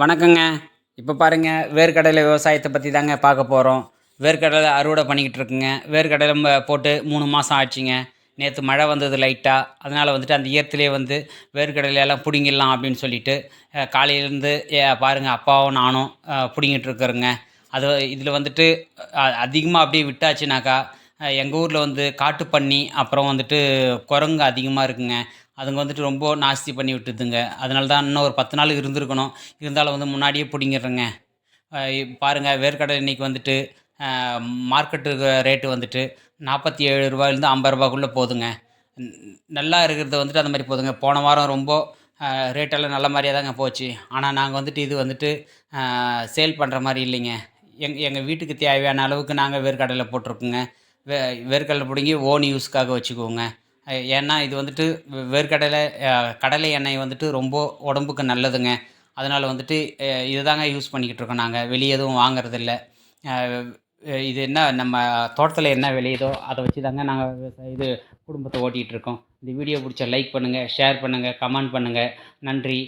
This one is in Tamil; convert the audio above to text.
வணக்கங்க. இப்போ பாருங்கள் வேர்க்கடலை விவசாயத்தை பற்றி தாங்க பார்க்க போகிறோம் வேர்க்கடலை அறுவடை பண்ணிக்கிட்டு இருக்குங்க. வேர்க்கடலை போட்டு மூணு மாதம் ஆச்சுங்க. நேற்று மழை வந்தது லைட்டாக அதனால் வந்துட்டு அந்த ஈரத்துலேயே வந்து வேர்க்கடலையெல்லாம் பிடுங்கிடலாம் அப்படின்னு சொல்லிட்டு காலையிலேருந்து பாருங்கள் அப்பாவும் நானும் பிடுங்கிட்டு இருக்கிறோங்க. அது இதில் வந்துட்டு அதிகமாக அப்படியே விட்டாச்சுனாக்கா எங்கள் ஊரில் வந்து காட்டுப்பன்னி அப்புறம் வந்துட்டு குரங்கு அதிகமாக இருக்குங்க. அதுங்க வந்துட்டு ரொம்ப நாஸ்தி பண்ணி விட்டுதுங்க. அதனால தான் இன்னும் ஒரு பத்து நாள் இருந்திருக்கணும். இருந்தாலும் வந்து முன்னாடியே பிடிங்கிடுறேங்க. பாருங்கள் வேர்க்கடலை இன்னைக்கு வந்துட்டு மார்க்கெட்டு ரேட்டு வந்துட்டு நாற்பத்தி ஏழு ரூபாயிலேருந்து ஐம்பது ரூபாக்குள்ளே போதுங்க. நல்லா இருக்கிறது வந்துட்டு அந்த மாதிரி போதுங்க. போன வாரம் ரொம்ப ரேட்டெல்லாம் நல்ல மாதிரியாக தாங்க போச்சு. ஆனால் நாங்கள் வந்துட்டு இது வந்துட்டு சேல் பண்ணுற மாதிரி இல்லைங்க. எங் எங்கள் வீட்டுக்கு தேவையான அளவுக்கு நாங்கள் வேர்க்கடலை போட்டிருக்கோங்க. வே வேர்க்கடலை பிடுங்கி ஓன் யூஸ்க்காக வச்சுக்கோங்க. ஏன்னா இது வந்துட்டு வேர்க்கடலை கடலை எண்ணெய் வந்துட்டு ரொம்ப உடம்புக்கு நல்லதுங்க. அதனால் வந்துட்டு இதுதாங்க யூஸ் பண்ணிக்கிட்டு இருக்கோம் நாங்கள் வெளியே எதுவும் வாங்குறதில்ல. இது என்ன நம்ம தோட்டத்தில் என்ன விளையுதோ அதை வச்சு தாங்க நாங்கள் இது குடும்பத்தை ஓட்டிகிட்டு இருக்கோம். இந்த வீடியோ பிடிச்ச லைக் பண்ணுங்கள் ஷேர் பண்ணுங்கள் கமெண்ட் பண்ணுங்கள் நன்றி.